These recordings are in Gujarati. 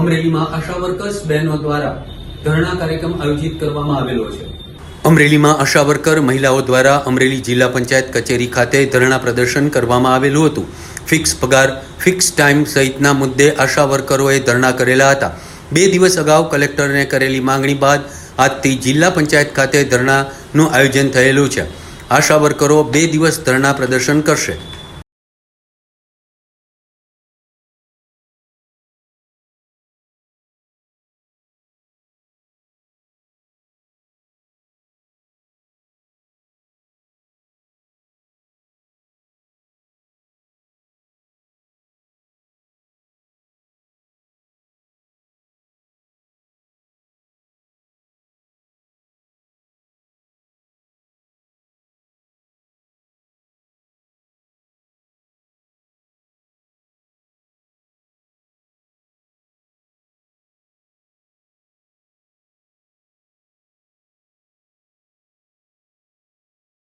અમરેલીમાં આશા વર્કર્સ બહેનો દ્વારા ધરણા કાર્યક્રમ આયોજિત કરવામાં આવેલો છે. અમરેલીમાં આશા વર્કર મહિલાઓ દ્વારા અમરેલી જિલ્લા પંચાયત કચેરી ખાતે ધરણા પ્રદર્શન કરવામાં આવેલું હતું. ફિક્સ પગાર, ફિક્સ ટાઈમ સહિતના મુદ્દે આશા વર્કરોએ ધરણા કરેલા હતા. બે દિવસ અગાઉ કલેક્ટરને કરેલી માંગણી બાદ આજથી જિલ્લા પંચાયત ખાતે ધરણાનું આયોજન થયેલું છે. આશા વર્કરો બે દિવસ ધરણા પ્રદર્શન કરશે.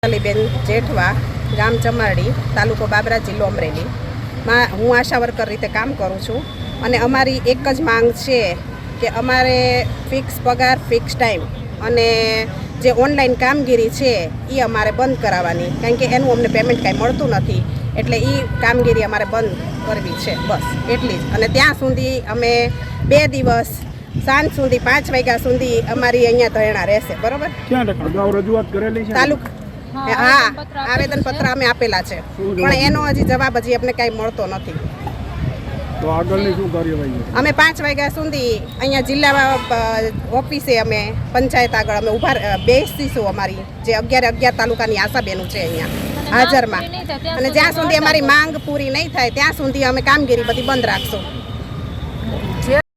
બેન જેઠવા ગામ ચમારડી તાલુકો બાબરા જિલ્લો અમરેલી. માં હું આશા વર્કર રીતે કામ કરું છું અને અમારી એક જ માંગ છે કે અમારે ફિક્સ પગાર ફિક્સ ટાઈમ અને જે ઓનલાઈન કામગીરી છે એ અમારે બંધ કરાવવાની. કારણ કે એનું અમને પેમેન્ટ કાંઈ મળતું નથી એટલે એ કામગીરી અમારે બંધ કરવી છે બસ એટલી જ. અને ત્યાં સુધી અમે બે દિવસ સાંજ સુધી પાંચ વાગ્યા સુધી અમારી અહીંયા ધરણા રહેશે બરોબર? ક્યાં રજૂઆત કરેલી છે? તાલુક હા આવેદન પત્ર અમે આપેલા છે. પણ એનો હજી જવાબ હજી અમને કાંઈ મળતો નથી. અમે પાંચ વાગ્યા સુધી અહીંયા જિલ્લા ઓફિસે અમે પંચાયત આગળ અમે ઊભા બેસીશું અમારી. જે અગિયાર અગિયાર તાલુકાની આશાબેનું છે અહીંયા હાજરમાં. અને જ્યાં સુધી અમારી માંગ પૂરી નહીં થાય ત્યાં સુધી અમે કામગીરી બધી બંધ રાખશું.